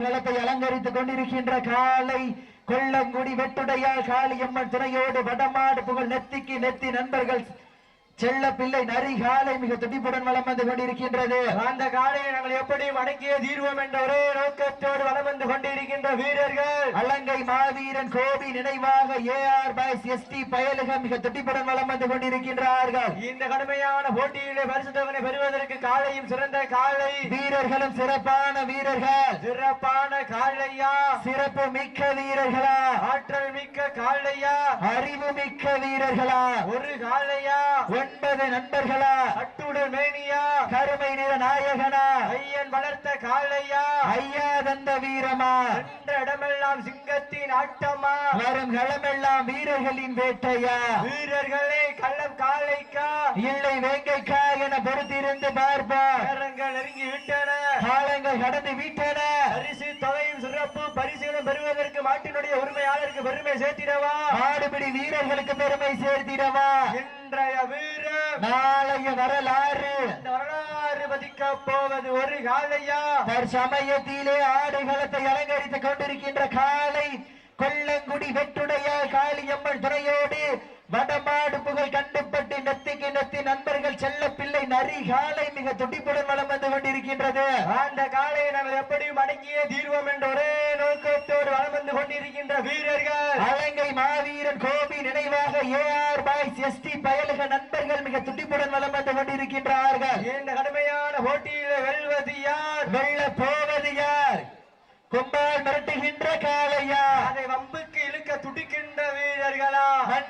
நிலத்தை அலங்கரித்துக் கொண்டிருக்கின்ற காலை கொல்லங்குடி வெட்டுடையால் காளியம்மன் துணையோடு வடமாடு புகழ் நெத்திக்கு நெத்தி நண்பர்கள் செல்ல பிள்ளை நரி காலை மிக துடிப்புடன் வலம் வந்து கொண்டிருக்கின்றது. அந்த காலையை நாங்கள் எப்படி அடக்கிய தீர்வோம் என்ற ஒரே நோக்கத்தோடு வலம் வந்து கொண்டிருக்கின்ற வீரர்கள். அலங்கை மாவீரன் கோபி நினைவாக ஏஆர் பாய்ஸ் எஸ்டி பயலுக மிக துடிப்புடன் வலம் வந்து கொண்டிருக்கின்றார்கள். இந்த கடுமையான போட்டியிலே பரிசு தொகனை பெறுவதற்கு காலையும் சிறந்த காலை. வீரர்களும் சிறப்பான வீரர்கள். சிறப்பான காலையா? சிறப்பு மிக்க வீரர்களா? ஆற்றல் காலையா அறிவு மிக்க வீரர்களா? ஒரு காலையா ஒன்பது நண்பர்களா? அட்டுடல் மேனியா? கருமை நிற நாயகனா? ஐயன் வளர்த்த காலையா ஐயா தந்த வீரமா? என்ற இடமெல்லாம் சிங்கத்தின் ஆட்டமா? வரும் களமெல்லாம் வீரர்களின் வேட்டையா? வீரர்களே கள்ளம் காலைக்கா இல்லை வேங்கைக்கா என பொறுத்திருந்து பார்ப்போம் நேரங்கள் நெருங்கி விட்டன. காலங்கள் கடந்து விட்டன. பரிசு தொகையும் சிறப்பு பரிசுகளும் பெறுவதற்கு மாட்டினுடைய உரிமையாளருக்கு பெருமை சேர்த்திடவா? மாடுபிடி வீரர்களுக்கு பெருமை சேர்த்திடவா? இன்றைய வீரர் வரலாறு. இந்த வரலாறு பதிக்க போவது ஒரு காலையா தற்சமயத்திலே ஆடுகளத்தை அலங்கரித்துக் கொண்டிருக்கின்ற காலை கொல்லங்குடி வெட்டுடைய காளியம்மன் துணையோடு வடமாடு புகழ் கண்டுபட்டு நெத்திக்கு நெத்தி நண்பர்கள் செல்ல பிள்ளை நரி காலை மிக துடிப்புடன் கொண்டிருக்கின்றது அந்த காலையை நாங்கள் எப்படியும் அடங்கியே தீர்வோம் என்ற ஒரே நோக்கத்தோடு வலம் வந்து கொண்டிருக்கின்ற வீரர்கள். அலங்கை மாவீரன் கோபி நினைவாக ஏஆர் பாய்ஸ் எஸ்டி பயலுக நண்பர்கள் மிக துடிப்புடன் வலம் வந்து கொண்டிருக்கின்றார்கள். இந்த கடுமையான போட்டியில வெல்வது யார்? வெல்ல போவது யார்? கும்பால் மிரட்டுகின்ற காளையா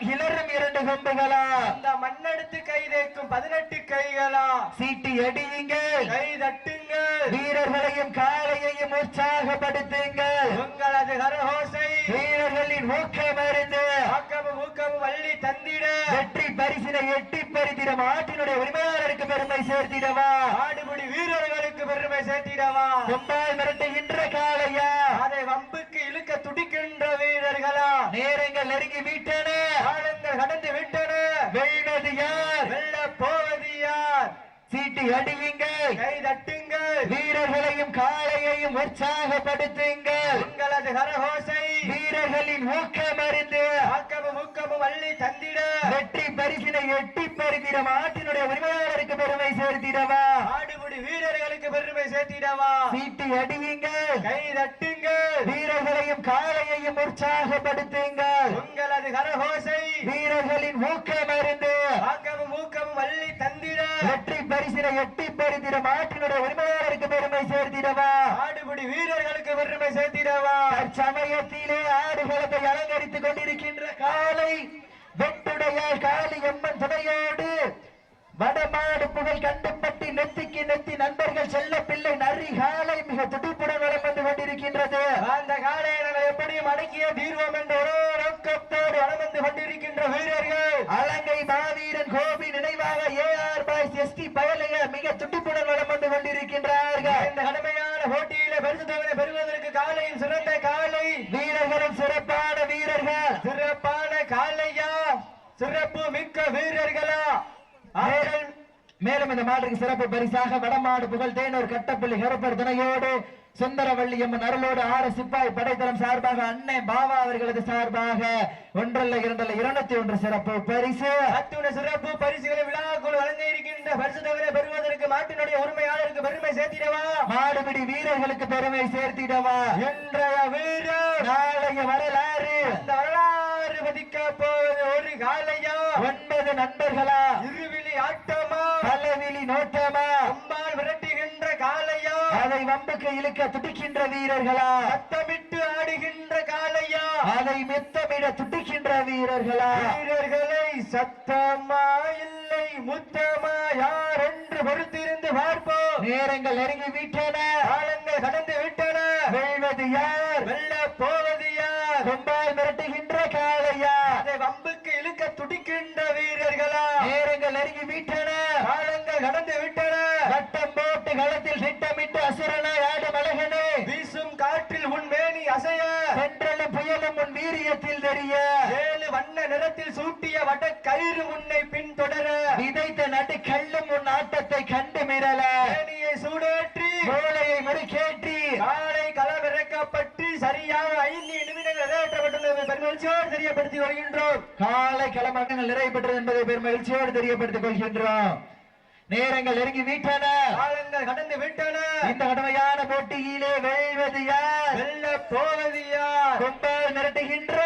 கிளறும் இரண்டு கொம்புகளா அந்த மண்ணெடுத்து கை தேக்கும் பதினெட்டு கைகளா? சீட்டி அடியுங்கள். கை தட்டுங்கள். வீரர்களையும் காளையையும் உற்சாகப்படுத்துங்கள். உங்களது கரஹோசை வீரர்களின் ஊக்கம் அறிந்து ஆக்கமும் ஊக்கமும் அள்ளி தந்திட. வெற்றி பரிசினை எட்டி பறித்திட மாட்டினுடைய உரிமையாளருக்கு பெருமை சேர்த்திடவா? ஆடுபடி வீரர்களுக்கு பெருமை சேர்த்திடவா? கும்பால் மிரட்டுகின்ற காளையா அதை வம்புக்கு இழுக்க துடிக்கின்ற வீரர்களா நேரங்கள் நெருங்கி விட்டன காலங்கள் கடந்து விட்டன வெல்வது யார் வெல்ல போவது யார் சீட்டி அடியுங்கள் கை தட்டுங்கள் வீரர்களையும் காளையையும் உற்சாகப்படுத்துங்கள் உங்களது கரஹோசை வீரர்களின் ஊக்கம் அறிந்து ஆக்கமும் ஊக்கமும் அள்ளி தந்திட. வெற்றி பரிசினை எட்டி பறித்திட மாட்டினுடைய உரிமையாளருக்கு பெருமை சேர்த்திடவா. ஆடுபடி வீரர்களுக்கு பெருமை சேர்த்திடவா. சீட்டி அடியுங்கள் கை தட்டுங்கள் வீரர்களையும் காளையையும் உற்சாகப்படுத்துங்கள் உங்களது கரஹோசை வீரர்களின் ஊக்கம் அறிந்து ஆக்கமும் ஊக்கமும் அள்ளி தந்திட வெற்றி பரிசினை மாட்டினுடைய உரிமையாளருக்கு பெருமை சேர்த்திடவா? ஆடுபடி வீரர்களுக்கு பெருமை சேர்த்திடவா? தற்சமயத்திலே ஆடுகளத்தை அலங்கரித்துக் கொண்டிருக்கின்ற காலை வெட்டுடைய காளி எம்மன் துணையோடு வடமாடு புகழ் கண்டுபட்டி நெத்திக்கு நெத்தி நண்பர்கள் செல்ல பிள்ளை நரி காலை மிக துடிப்புடன் வந்து கொண்டிருக்கின்றது. அந்த நாங்கள் எப்படியும் அடக்கிய தீர்வோம் என்ற ஒரே நோக்கத்தோடு வந்து கொண்டிருக்கின்ற வீரர்கள். அலங்கை மாவீரன் கோபி நினைவாக ஏஆர் பாய்ஸ் எஸ்டி பயலைய மிக துடிப்புடன் வலம் வந்து கொண்டிருக்கின்றார்கள். இந்த கடுமையான போட்டியில பரிசு தொகை பெறுவதற்கு காலையும் சிறந்த காலை. வீரர்களும் சிறப்பான வீரர்கள். சிறப்பான காலையா? சிறப்பு மிக்க வீரர்களா? மேலும் இந்த மாட்டுக்கு சிறப்பு பரிசாக வடமாடு புகழ் தேனூர் கட்டப்பள்ளி கருப்பர் துணையோடு சுந்தரவள்ளி அம்மன் அருளோடு ஆறு சிப்பாய் படைத்தளம் சார்பாக அன்னை பாபா அவர்களது சார்பாக ஒன்றல்ல இரண்டல்ல இருநூத்தி ஒன்று சிறப்பு பரிசு. அத்துணை சிறப்பு பரிசுகளை விழாக்குள் வழங்க இருக்கின்ற பரிசு மாட்டினுடைய உரிமையாளருக்கு பெருமை சேர்த்திடவா? மாடுபிடி வீரர்களுக்கு பெருமை சேர்த்திடவா? இன்றைய வீரர் நாளைய வரலாறு. அந்த வரலாறு பதிக்க போவது ஒரு காலையா? ஒன்பது நண்பர்களா? இருவிழி ஆட்டமா? பல்லவிழி நோட்டமா? அம்பால் விரட்டுகின்ற காலையா? அதை வம்புக்கு இழுக்க துடிக்கின்ற வீரர்களா? சத்தமிட்டு ஆடுகின்ற காலையா? அதை மெத்தமிட துடிக்கின்ற வீரர்களா? வீரர்களை சத்தமா இல்லை முத்தமா? யார் பொறுத்திருந்து பார்ப்போம். நேரங்கள் நெருங்கி விட்டன. காலங்கள் கடந்து விட்டன. வெல்வது யார்? வெல்ல போவது யார் கொம்பால் மிரட்டுகின்ற காளையா அதை வம்புக்கு இழுக்க துடிக்கின்ற வீரர்களா நேரங்கள் நெருங்கி விட்டன காலங்கள் கடந்து விட்டன வட்டம் போட்டு களத்தில் திட்டமிட்டு அசுரனாய் ஆடும் அழகனே வீசும் காற்றில் உன் மேனி அசைய சென்றலும் புயலும் உன் வீரியத்தில் தெரிய ஏழு வண்ண நிறத்தில் சூட்டிய வட கயிறு உன்னை பின்தொடர. விதைத்த நடு கல்லும் உன் ஆட்டத்தை கண்டு மேனியை சூடேற்றி. மூளையை முறுக்கேற்றி. காலை களமிறக்க சரியாக ஐந்து நிமிடங்கள் நிறைவேற்றப்பட்டுள்ளது. பெருமகிழ்ச்சியோடு தெரியப்படுத்திக் கொள்கின்றோம். காலை களமங்கங்கள் நிறைவு பெற்றது என்பதை பெரும் மகிழ்ச்சியோடு தெரியப்படுத்திக் கொள்கின்றோம். நேரங்கள் நெருங்கி விட்டன. காலங்கள் கடந்து விட்டன. இந்த கடுமையான போட்டியிலே வெல்வது யார்? வெல்ல போவது யார்? கொம்பால் மிரட்டுகின்ற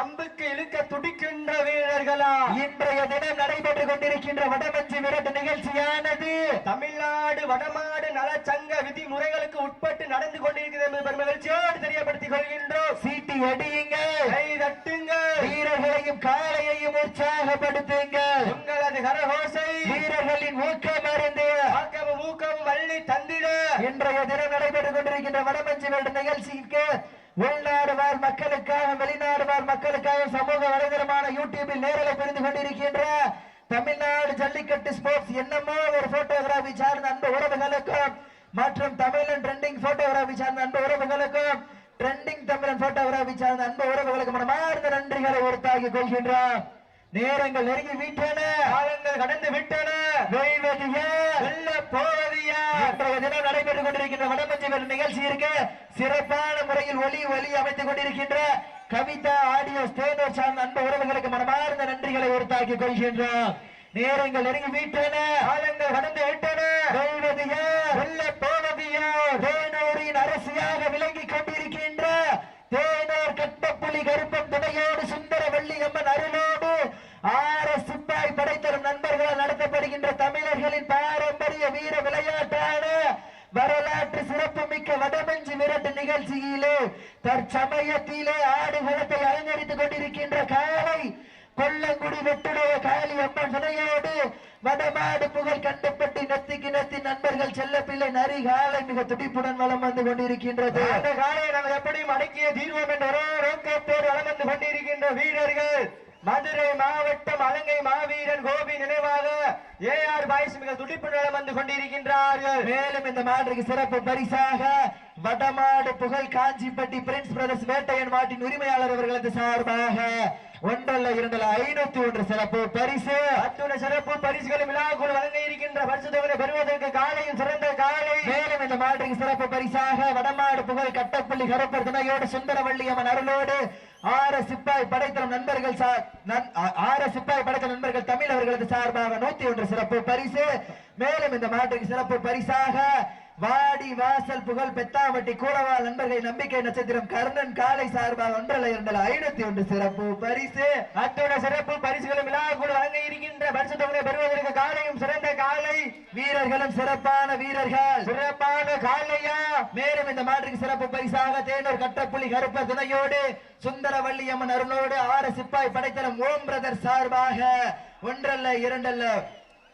வம்புக்கு இழுக்க துடிக்கின்ற வீரர்களா? இன்றைய தினம் நடைபெற்றுக் கொண்டிருக்கின்ற வடமஞ்சி விரட்டு நிகழ்ச்சியானது. தமிழ்நாடு வடமாடு நலச்சங்க விதிமுறைகளுக்கு உட்பட்டு நடந்து கொண்டிருக்கிறது என்பது பெருமகிழ்ச்சியோடு தெரியப்படுத்திக் கொள்கின்றோம். சீட்டி அடியுங்கள் கை தட்டுங்கள் வீரர்களையும் காளையையும் உற்சாகப்படுத்துங்கள் உங்களது கரகோசை. வீரர்களின் ஊக்கம் அறிந்து. ஆக்கமும் ஊக்கமும் வள்ளி தந்திட. இன்றைய தினம் நடைபெற்றுக் கொண்டிருக்கின்ற வடமஞ்சி விரட்டு நிகழ்ச்சிக்கு உள்நாடு வாழ் மக்களுக்காக வெளிநாடு வாழ் மக்களுக்காக சமூக வலைதளமான யூடியூபில் நேரலை புரிந்து கொண்டிருக்கின்ற தமிழ்நாடு ஜல்லிக்கட்டு ஸ்போர்ட்ஸ் என்னமோ ஒரு போட்டோகிராஃபி சார்ந்த அன்பு உறவுகளுக்கும் மற்றும் தமிழன் ட்ரெண்டிங் போட்டோகிராஃபி சார்ந்த அன்பு உறவுகளுக்கும் ட்ரெண்டிங் தமிழன் போட்டோகிராஃபி சார்ந்த அன்பு உறவுகளுக்கு மனமார்ந்த நன்றிகளை உறுத்தாக்கிக் கொள்கின்றோம். நேரங்கள் நெருங்கி விட்டன. காலங்கள் கடந்து விட்டன. வெல்வது யார்? வெல்ல போவது யார் இன்றைய தினம் நடைபெற்றுக் கொண்டிருக்கின்ற வடமஞ்சி வெல்லும் நிகழ்ச்சி இருக்கு சிறப்பான முறையில் ஒளி ஒலி அமைத்துக் கொண்டிருக்கின்ற கவிதா ஆடியோ ஸ்டேனோர் சார்ந்த அன்பு உறவுகளுக்கு மனமார்ந்த நன்றிகளை உறுத்தாக்கிக் கொள்கின்றோம் நேரங்கள் நெருங்கி வீட்டன காலங்கள் கடந்து விட்டன வெல்வது யார்? வெல்ல போவது யார் தேனூரின் அரசியாக விளங்கி கொண்டிருக்கின்ற தேனூர் கட்டப்புலி கருப்பம் துணையோடு சுந்தர வள்ளியம்மன் அருளோடு ஆர சிப்பாய் படைத்தரும் நண்பர்களால் நடத்தப்படுகின்ற தமிழர்களின் பாரம்பரிய வீர விளையாட்டான வரலாற்று சிறப்புமிக்க வடமஞ்சி விரட்டு நிகழ்ச்சியிலே தற்சமயத்திலே ஆடுகளத்தை அலங்கரித்துக் கொண்டிருக்கின்ற காலை கொல்லங்குடி வெட்டுடைய காளி அம்மன் துணையோடு வடமாடு புகழ் கண்டுபட்டு நெத்திக்கு நெத்தி நண்பர்கள் செல்லப்பிள்ளை நரி காலை மிக துடிப்புடன் வலம் வந்து கொண்டிருக்கின்றது. அந்த காலையை நாங்கள் எப்படியும் அடக்கிய தீர்வோம் என்ற நோக்கத்தோடு வலம் வந்து கொண்டிருக்கின்ற வீரர்கள். மதுரை மாவட்டம் அலங்கை மாவீரன் கோபி நினைவாக ஏஆர் பாய்ஸ் மிக துடிப்பு நலம் வந்து கொண்டிருக்கின்றார்கள். மேலும் இந்த மாற்றுக்கு சிறப்பு பரிசாக வடமாடு புகழ் காஞ்சிப்பட்டி பிரின்ஸ் பிரதர்ஸ் வேட்டையன் மாட்டின் உரிமையாளர் அவர்களது சார்பாக ஒன்றல்ல இரண்டல்ல ஐநூத்தி ஒன்று சிறப்பு பரிசு. அத்துணை சிறப்பு பரிசுகளை விழாக்குள் வழங்க இருக்கின்ற பரிசு பெறுவதற்கு காலையும் சிறந்த காலை. மேலும் இந்த மாற்றின் சிறப்பு பரிசாக வடமாடு புகழ் கட்டப்பள்ளி கருப்பர் துணையோடு சுந்தரவள்ளி அம்மன் அருளோடு ஆர சிப்பாய் படைத்தரும் நண்பர்கள் சார் நன்- சிப்பாய் படைத்த நண்பர்கள் தமிழ் அவர்களது சார்பாக நூத்தி ஒன்று சிறப்பு பரிசு. மேலும் இந்த மாற்றின் சிறப்பு பரிசாக வாடி வாசல் புகழ் பெத்தாவட்டி கூடவாள் நண்பர்களை நம்பிக்கை நட்சத்திரம் கர்ணன் காலை சார்பாக ஒன்றல்ல இரண்டல்ல ஐநூத்தி ஒன்று சிறப்பு பரிசு. அத்தோட சிறப்பு பரிசுகளும் விழாக்குள் வழங்க இருக்கின்ற பரிசு தொகுதியை பெறுவதற்கு காலையும் சிறந்த காலை. வீரர்களும் சிறப்பான வீரர்கள். சிறப்பான காலையா? மேலும் இந்த மாற்றுக்கு சிறப்பு பரிசாக தேனூர் கட்டப்புலி கருப்ப துணையோடு சுந்தரவள்ளி அம்மன் அருணோடு ஆறு சிப்பாய் படைத்தலம் ஓம் பிரதர் சார்பாக ஒன்றல்ல இரண்டல்ல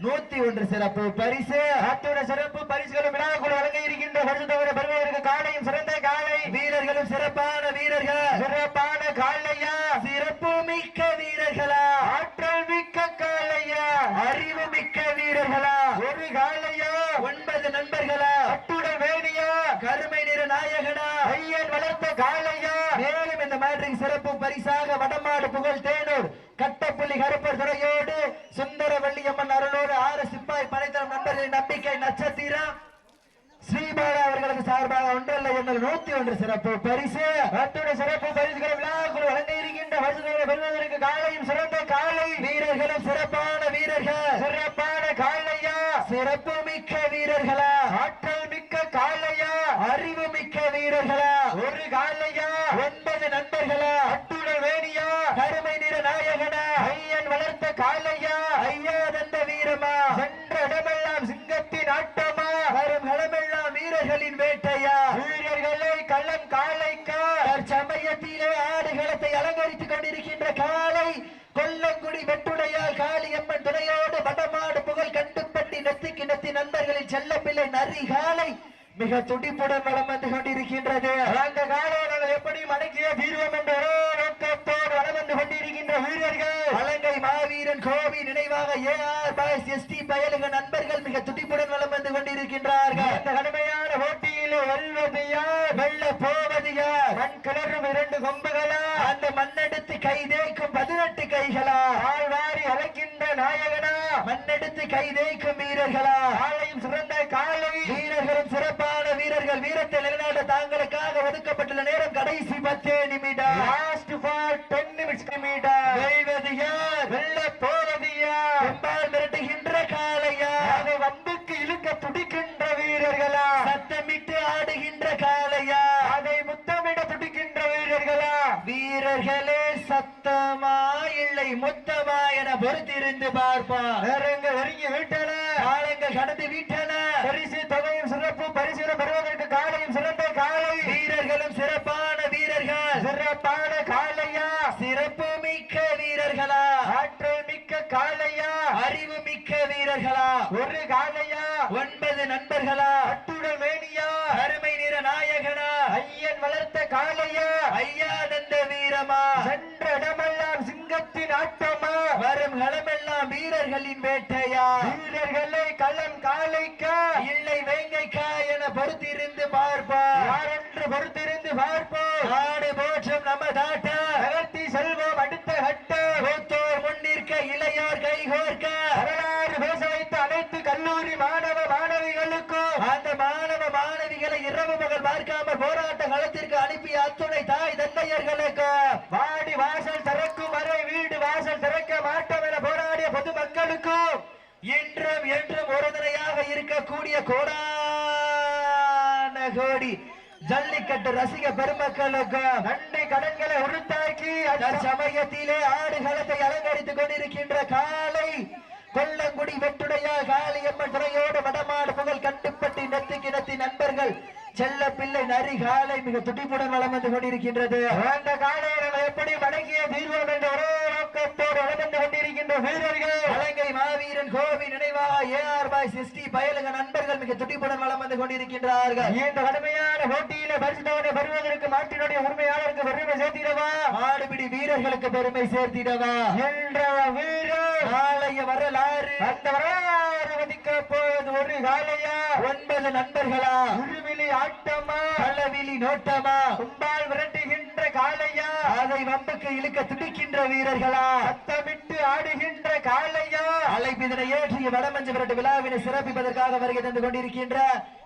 நூத்தி ஒன்று சிறப்பு. பரிசு அத்துணை சிறப்பு பரிசுகளும் விழாக்குள் வழங்க இருக்கின்ற பரிசு தொகை காலையும் சிறந்த காலை. வீரர்களும் சிறப்பான வீரர்கள். சிறப்பான காலையா? சிறப்பு மிக்க வீரர்களா? ஆற்றல் மிக்க காலையா? அறிவு மிக்க வீரர்களா? ஒரு காலையா? ஒன்பது நண்பர்களா? அத்துடன் வேணியா? கருமை நிற நாயகனா? ஐயன் வளர்த்த காலையா? மேலும் இந்த மாதிரி சிறப்பு பரிசாக வடமாடு புகழ் தேனூர் கட்டப்புள்ளி கருப்பர் துறையோ சுந்தர வள்ளியம்மன் அருளோடு ஆறு சிப்பாய் படைத்தரம் நண்பர்களின் நம்பிக்கை வீரம் ஸ்ரீபாலா அவர்களது சார்பாக ஒன்றல்ல ஒன்றல் நூத்தி ஒன்று சிறப்பு பரிசு. அத்துணை சிறப்பு பரிசுகளை விழாக்குழு வழங்க இருக்கின்ற பரிசு பெறுவதற்கு காலையும் சிறந்த காலை. வீரர்களும் சிறப்பான வீரர்கள். சிறப்பான காலையா? சிறப்பு மிக்க வீரர்களா? ஆற்றல் மிக்க காலையா? அறிவு மிக்க வீரர்களா? ஒரு காலையா? ஒன்பது நண்பர்களா அட்டுடல் வேணியா கருமை நிற நாயகனா ஐயன் வளர்த்த காலையா ஐயா தந்த வீரமா சென்ற இடமெல்லாம் சிங்கத்தின் ஆட்டமா வரும் களமெல்லாம் வீரர்களின் வேட்டையா வீரர்களை கள்ளம் காலைக்கா தற்சமயத்திலே ஆடுகளத்தை அலங்கரித்துக் கொண்டிருக்கின்ற காலை கொல்லங்குடி வெட்டுடையால் காளியம்மன் துணையோடு வடமாடு புகழ் கண்டுப்பட்டி நெத்திக்கு நெத்தி நண்பர்களின் செல்லப்பிள்ளை நரி காலை மிக துடிப்புடன் வலம் வந்து கொண்டிருக்கின்றது. அந்த காலையை நாங்கள் எப்படியும் அடக்கிய தீர்வோம் என்ற ஒரே நோக்கத்தோடு வளம் வந்து கொண்டிருக்கின்ற வீரர்கள். அலங்கை மாவீரன் கோவி நினைவாக ஏஆர் பாய்ஸ் எஸ்டி பயலுக நண்பர்கள் மிக துடிப்புடன் வலம் வந்து கொண்டிருக்கின்றார்கள். இந்த கடுமையான போவதியா யார் வெல்ல போவது யார் மண் கிளறும் இரண்டு கொம்புகளா? அந்த மண்ணெடுத்து கை தேய்க்கும் பதினெட்டு கைகளா? ஆழ்வாரி அழைக்கின்ற நாயகனா? மண்ணெடுத்து கை தேய்க்கும் வீரர்களா? ஆளையும் சிறந்த காலை. வீரர்களும் சிறப்பான வீரர்கள். வீரத்தை நிலைநாட்ட தாங்களுக்காக ஒதுக்கப்பட்டுள்ள நேரம் கடைசி பத்தே நிமிடம். லாஸ்ட் ஃபார் டென் நிமிட்ஸ் நிமிடம். வெல்வது யார் வெல்ல பொறுத்திருந்து பார்ப்பா நேரங்க நெருங்கி விட்டன காலங்கள் கடந்து விட்டன பரிசு தொகையும் சிறப்பு பரிசு பெறுவதற்கு காலையும் சிறந்த காலை. வீரர்களும் சிறப்பான வீரர்கள். சிறப்பான காலையா? சிறப்பு மிக்க வீரர்களா? ஆற்றல் மிக்க காலையா? அறிவு மிக்க வீரர்களா? ஒரு காலையா? ஒன்பது நண்பர்களா? அட்டுடல் மேனியா? அருமை நிற நாயகனா? ஐயன் வளர்த்த காலையா? ஐயானந்த வீரமா சென்ற இடமெல்லாம் சிங்கத்தின் ஆட்டமா வரும் களமெல்லாம் வீரர்களின் வேட்டையா? வீரர்களை களம் காலைக்கா இல்லை வேங்கைக்கா என பொறுத்திருந்து பார்ப்பா யாரென்று பொறுத்திருந்து பார்ப்போம். நாடு போற்றும் நம்ம தாட்ட நகர்த்தி செல்வோம் அடுத்த கட்ட. மூத்தோர் முன்னிற்க இளையோர் கைகோர்க்க வரலாறு பேச வைத்த அனைத்து கல்லூரி மாணவ மாணவிகளுக்கும் அந்த மாணவ மாணவிகளை இரவு பகல் பார்க்காமல் போராட்ட களத்திற்கு அனுப்பிய அத்துணை தாய் தந்தையர்களுக்கு வாடி வாசல் திறக்கும் வரை வீடு வாசல் திறக்க மாட்டோம் என போராடிய பொதுமக்களுக்கும் இன்றும் என்றும் உறுதுணையாக இருக்கக்கூடிய கோடான கோடி ஜல்லிக்கட்டு ரசிக பெருமக்களுக்கு நன்றி கடன்களை உருத்தாக்கி தற்சமயத்திலே ஆடுகளத்தை அலங்கரித்துக் கொண்டிருக்கின்ற காலை கொல்லங்குடி வெட்டுடைய காளியம்மன் துணையோடு வடமாடு புகழ் கட்டுப்பட்டி நெத்தி கிணத்தி நண்பர்கள் செல்ல பிள்ளை நரி காலை மிக துடிப்புடன் வளம் வந்து கொண்டிருக்கின்றது. அந்த காலையை எப்படி மடக்கிய தீர்வோம் என்ற ஒரே நோக்கத்தோடு வளர்ந்து கொண்டிருக்கின்ற வீரர்கள். இலங்கை மாவீரன் கோவி நினைவாக ஏஆர் பாய் சிஸ்டி பயலுங்க நண்பர்கள் மிக துடிப்புடன் வளம் வந்து கொண்டிருக்கின்றார்கள். இந்த கடுமையான போட்டியில பரிசுத்தவனை பெறுவதற்கு மாட்டினுடைய உரிமையாளருக்கு பெருமை சேர்த்திடவா? மாடுபிடி வீரர்களுக்கு பெருமை சேர்த்திடவா? என்ற வீரர் நாளைய வரலாறு. அந்த வரலாறு மதிக்க போவது ஒரு காலையா? ஒன்பது நண்பர்களா? உருவிலி ஆட்டமா? பல்லவிழி நோட்டமா? கும்பால் விரட்டுகின்ற காலையா? அதை வம்புக்கு இழுக்க துடிக்கின்ற வீரர்களா? சத்தமிட்டு ஆடுகின்ற காலையா? அழைப்பிதனை ஏற்றிய வடமஞ்சு விரட்டு விழாவினை சிறப்பிப்பதற்காக வருகை தந்து கொண்டிருக்கின்ற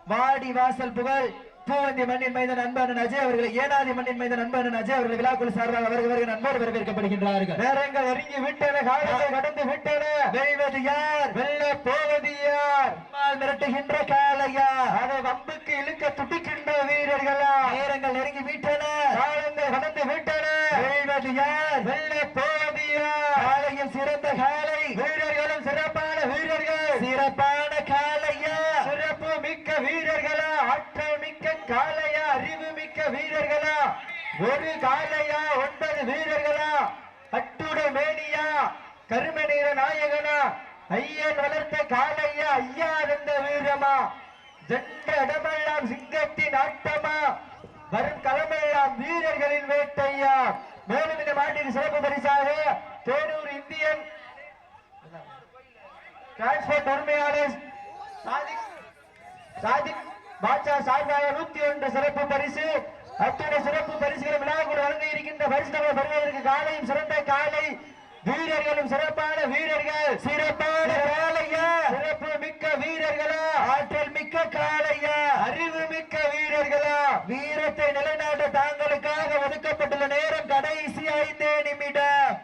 வாடி வாசல் புகழ் பூவந்தி மண்ணின் மைந்தன் அன்பன் அஜய் அவர்களை ஏனாதி மண்ணின் மைந்தன் அன்பன் அஜய் அவர்கள் விழாக்குழு சார்பாக அவர்கள் அவர்கள் அன்போடு வரவேற்கப்படுகின்றார்கள் நேரங்கள் நெருங்கி விட்டன காலங்கள் கடந்து விட்டன. வெல்வது யார்? வெல்ல போவது யார்? மிரட்டுகின்ற காளையா? அதை வம்புக்கு இழுக்க துடிக்கின்ற வீரர்களா? நேரங்கள் நெருங்கி விட்டன. காலங்கள் கடந்து விட்டன. வெல்வது யார்? வெல்ல போவது யார்? காளையில் சிறந்த காளை. வீரர்களும் சிறப்பான வீரர்கள். சிறப்பான ஒரு காலையா ஒன்பது வீரர்களா? அட்டுடை மேனியா? கரும நீர நாயகனா? ஐயன் வளர்த்த காலையா? ஐயா இருந்த வீரமா? சென்ற இடமெல்லாம் சிங்கத்தின் ஆட்டமா? வரும் களமெல்லாம் வீரர்களின் வேட்டையா? மேலும் இந்த மாட்டின் சிறப்பு பரிசாக தேனூர் இந்தியன் டிரான்ஸ்போர்ட் உரிமையாளர் சாதிக் சாதிக் பாட்சா சார்பாக நூத்தி ஒன்று சிறப்பு பரிசு. அத்துணை சிறப்பு பரிசுகளை விழாக்குள் வழங்க இருக்கின்ற பரிசு தொகை பெறுவதற்கு காலையும் சிறந்த காலை. வீரர்களும் சிறப்பான வீரர்கள். சிறப்பான சிறப்பு மிக்க வீரர்களா? ஆற்றல் மிக்க காளையா அறிவு மிக்க வீரர்களா? வீரத்தை நிலைநாட்ட தாங்களுக்காக ஒதுக்கப்பட்டுள்ள நேரம் கடைசி ஐந்தே நிமிடம்.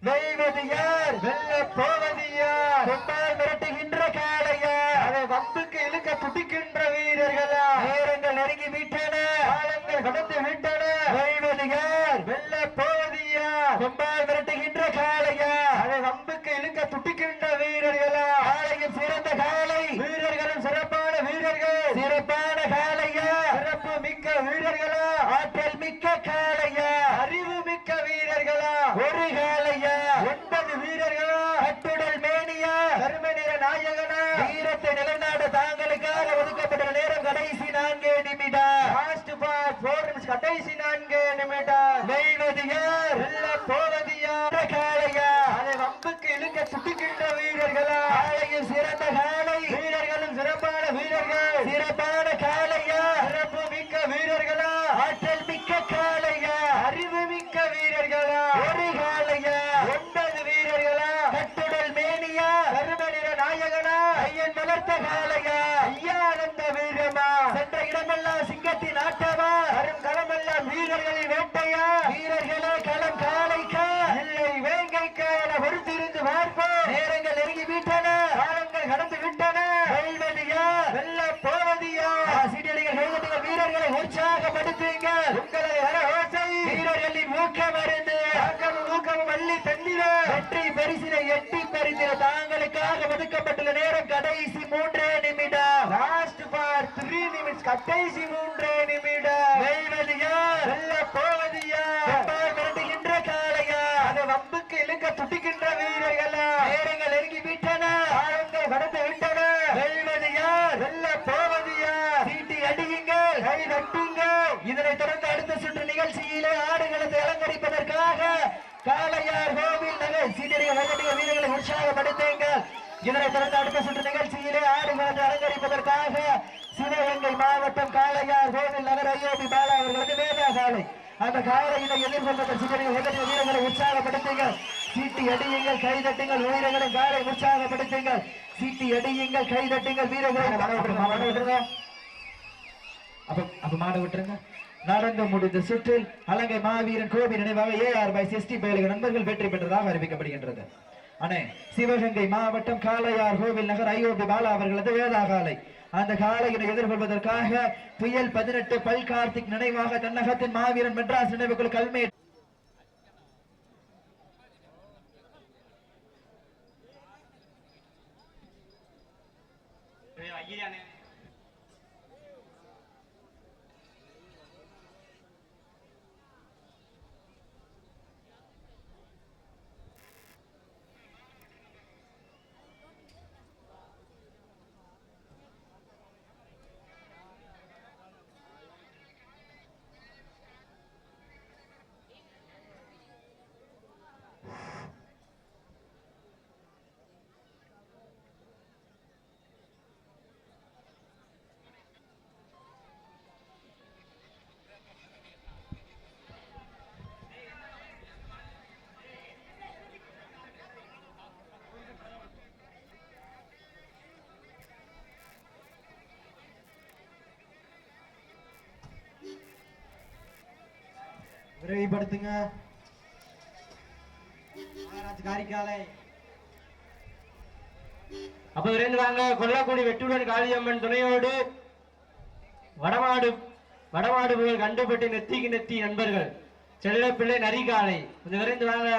வெல்வது யார்? வெல்ல போவது யார்? காலங்கள் கடந்து நான்கு நிமிடம் நெய்வதியா நல்ல போவதியா காளையா. அதை வம்புக்கு இழுக்க சுட்டுக்கின்ற வீரர்களா. காலையில் சிறந்த காலை வீரர்களும் சிறப்பான வீரர்கள். சிறப்பான காலையா சிறப்பு மிக்க வீரர்களா. ஆற்றல் மிக்க காலையா அறிவு மிக்க வீரர்களா. ஒரு காளையா. ஒன்பது வீரர்களா. கட்டுடல் மேனியா. கரும நிற நாயகனா. ஐயன் வளர்த்த காலையா ஐயா வீரமா. சென்ற இடமெல்லாம் சிங்கத்தின் ஆட்டமா. களமெல்லாம் வீரர்களின் வேட்டையா? வீரர்களே களம் காலைக்கா? இல்லை வேங்கைக்கா என பொறுத்திருந்து பார்ப்போம் நேரங்கள் நெருங்கி விட்டன. காலங்கள் கடந்து விட்டன. வெல்வதியா வெல்ல போவதியா? சீட்டடிகள் கைதட்டுங்கள் வீரர்களை உற்சாகப்படுத்துங்கள் உங்களை வர ஓசை. வீரர்களின் ஊக்கம் அறிந்து ஆக்கமும் ஊக்கமும் அள்ளி தந்திட வெற்றி பரிசினை எட்டி பறித்திட தாங்களுக்காக ஒதுக்கப்பட்டுள்ள நேரம் கடைசி மூன்றே நிமிடம். லாஸ்ட் பார் த்ரீ நிமிட்ஸ் கடைசி மூன்றே நிமிடம் வெல்வதியா வெல்ல போவதியா செம்பால் மிரட்டுகின்ற காளையா அதை வம்புக்கு இழுக்க துடிக்கின்ற வீரர்களா நேரங்கள் நெருங்கி விட்டன காலங்கள் கடந்து விட்டன வெல்வது யார் வெல்ல போவது யார் சீட்டி அடியுங்கள் கை தட்டுங்கள் இதனைத் தொடர்ந்து அடுத்த சுற்று நிகழ்ச்சியிலே ஆடுகளத்தை அலங்கரிப்பதற்காக காளையார் கோவில் நகர் சீட்டடிகள் கைதட்டுங்கள் வீரர்களை உற்சாகப்படுத்துங்கள். இதனைத் தொடர்ந்து அடுத்த சுற்று நிகழ்ச்சியிலே ஆடுகளத்தை அலங்கரிப்பதற்காக சிவகங்கை மாவட்டம் காளையார் கோவில் நகர் ஐயோபி பாலா அவர்களுக்கு வேதா காலை அந்த காலையினை எதிர்கொண்ட சிவகங்கை கைதட்டிய வீரர்களை உற்சாகப்படுத்துங்கள். சீட்டி அடியுங்கள் கைதட்டுங்கள் வீரர்களை காலை உற்சாகப்படுத்துங்கள். சீட்டி அடியுங்கள் கைதட்டுங்கள் வீரர்களை மாட விட்டுருங்க, மாட விட்டுருங்க. அப்ப அப்ப மாட விட்டுருங்க. நடந்து முடிந்த சுற்றில் அலங்கை மாவீரன் கோபி நினைவாக பை பயலுக நண்பர்கள் வெற்றி பெற்றதாக அறிவிக்கப்படுகின்றது. அண்ணே சிவகங்கை மாவட்டம் காளையார் கோவில் நகர் ஐயோபி பாலா அவர்களது அந்த எதிர்கொள்வதற்காக புயல் பதினெட்டு பல் கார்த்திக் நினைவாக தன்னகத்தின் மாவீரன் மெட்ராஸ் நினைவுகள் கல்மே விரைவுபடுத்துங்க காரிக்காலை. அப்ப விரைந்து வாங்க. கொல்லக்குடி வெட்டுடன் காளியம்மன் துணையோடு வடமாடு வடமாடு புகழ் கண்டுபட்டு நெத்திக்கு நெத்தி நண்பர்கள். செல்லப்பிள்ளை நரிகாலை. கொஞ்சம் விரைந்து வாங்க.